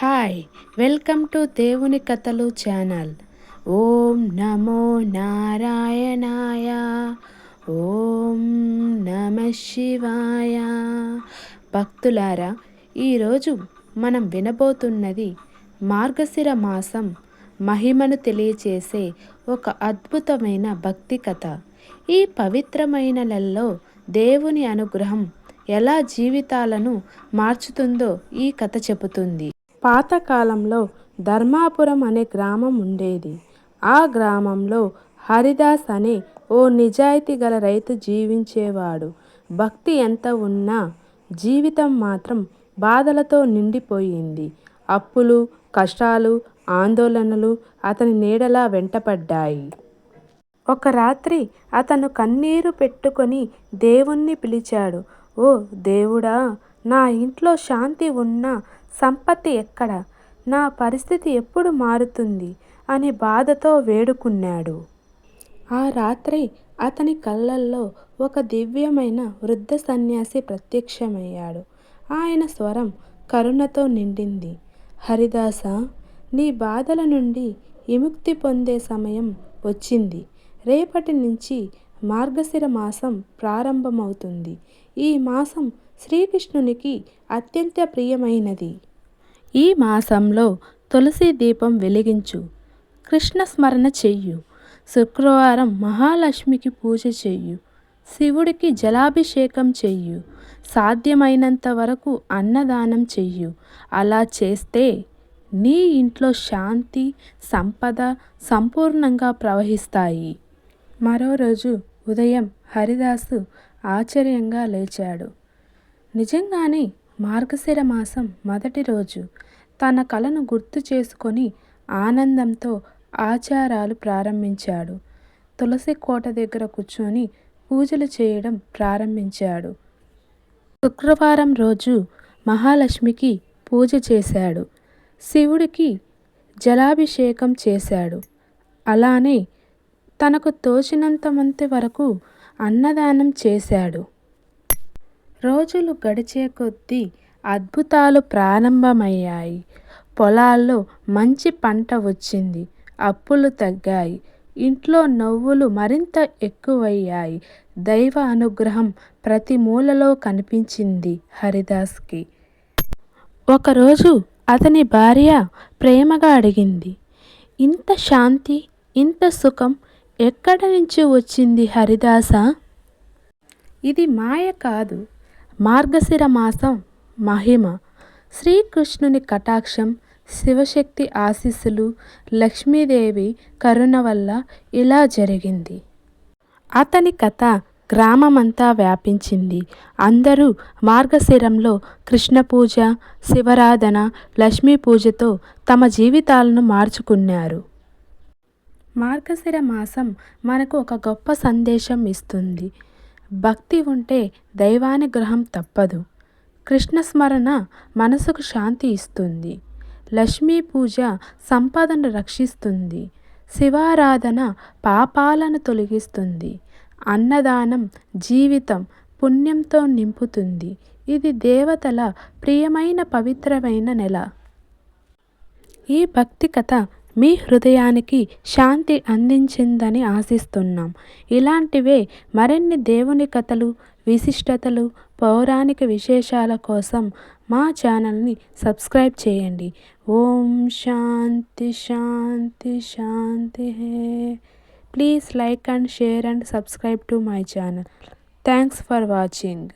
Hi welcome to దేవుని కథలు channel. ఓం నమో నారాయణాయ. ఓం నమ శివాయ. భక్తులారా ఈరోజు మనం వినబోతున్నది మార్గశిర మాసం మహిమను తెలియచేసే ఒక అద్భుతమైన భక్తి కథ. ఈ పవిత్రమైనలలో దేవుని అనుగ్రహం ఎలా జీవితాలను మార్చుతుందో ఈ కథ చెబుతుంది. పాతకాలంలో ధర్మాపురం అనే గ్రామం ఉండేది. ఆ గ్రామంలో హరిదాస్ అనే ఓ నిజాయితీ గల రైతు జీవించేవాడు. భక్తి ఎంత ఉన్నా జీవితం మాత్రం బాధలతో నిండిపోయింది. అప్పులు కష్టాలు ఆందోళనలు అతని నీడలా వెంటపడ్డాయి. ఒక రాత్రి అతను కన్నీరు పెట్టుకొని దేవుణ్ణి పిలిచాడు. ఓ దేవుడా నా ఇంట్లో శాంతి ఉన్నా సంపత్తి ఎక్కడ? నా పరిస్థితి ఎప్పుడు మారుతుంది? అని బాధతో వేడుకున్నాడు. ఆ రాత్రి అతని కళ్ళల్లో ఒక దివ్యమైన వృద్ధ సన్యాసి ప్రత్యక్షమయ్యాడు. ఆయన స్వరం కరుణతో నిండింది. హరిదాస నీ బాధల నుండి విముక్తి పొందే సమయం వచ్చింది. రేపటి నుంచి మార్గశిర మాసం ప్రారంభమవుతుంది. ఈ మాసం శ్రీకృష్ణునికి అత్యంత ప్రియమైనది. ఈ మాసంలో తులసి దీపం వెలిగించు. కృష్ణ స్మరణ చెయ్యు. శుక్రవారం మహాలక్ష్మికి పూజ చెయ్యు. శివుడికి జలాభిషేకం చెయ్యు. సాధ్యమైనంత వరకు అన్నదానం చెయ్యు. అలా చేస్తే నీ ఇంట్లో శాంతి సంపద సంపూర్ణంగా ప్రవహిస్తాయి. మరో రోజు ఉదయం హరిదాసు ఆశ్చర్యంగా లేచాడు. నిజంగానే మార్గశిర మాసం మొదటి రోజు. తన కలను గుర్తు చేసుకొని ఆనందంతో ఆచారాలు ప్రారంభించాడు. తులసి కోట దగ్గర కూర్చొని పూజలు చేయడం ప్రారంభించాడు. శుక్రవారం రోజు మహాలక్ష్మికి పూజ చేశాడు. శివుడికి జలాభిషేకం చేశాడు. అలానే తనకు తోచినంతమంతి వరకు అన్నదానం చేశాడు. రోజులు గడిచే కొద్దీ అద్భుతాలు ప్రారంభమయ్యాయి. పొలాల్లో మంచి పంట వచ్చింది. అప్పులు తగ్గాయి. ఇంట్లో నవ్వులు మరింత ఎక్కువయ్యాయి. దైవ అనుగ్రహం ప్రతి మూలలో కనిపించింది హరిదాస్కి. ఒకరోజు అతని భార్య ప్రేమగా అడిగింది ఇంత శాంతి ఇంత సుఖం ఎక్కడి నుంచి వచ్చింది హరిదాస? ఇది మాయ కాదు. మార్గశిర మాసం మహిమ. శ్రీకృష్ణుని కటాక్షం శివశక్తి ఆశీస్సులు లక్ష్మీదేవి కరుణ వల్ల ఇలా జరిగింది. అతని కథ గ్రామమంతా వ్యాపించింది. అందరూ మార్గశిరంలో కృష్ణ పూజ శివరాధన లక్ష్మీ పూజతో తమ జీవితాలను మార్చుకున్నారు. మార్గశిర మాసం మనకు ఒక గొప్ప సందేశం ఇస్తుంది. భక్తి ఉంటే దైవానుగ్రహం తప్పదు. కృష్ణస్మరణ మనసుకు శాంతి ఇస్తుంది. లక్ష్మీ పూజ సంపదను రక్షిస్తుంది. శివారాధన పాపాలను తొలగిస్తుంది. అన్నదానం జీవితం పుణ్యంతో నింపుతుంది. ఇది దేవతల ప్రియమైన పవిత్రమైన నెల. ఈ భక్తి కథ మీ హృదయానికి శాంతి అందించిందని ఆశిస్తున్నాం. ఇలాంటివే మరిన్ని దేవుని కథలు విశిష్టతలు పౌరాణిక విశేషాల కోసం మా ఛానల్ని సబ్స్క్రైబ్ చేయండి. Om shanti shanti shanti please like and share and subscribe to my channel. Thanks for watching.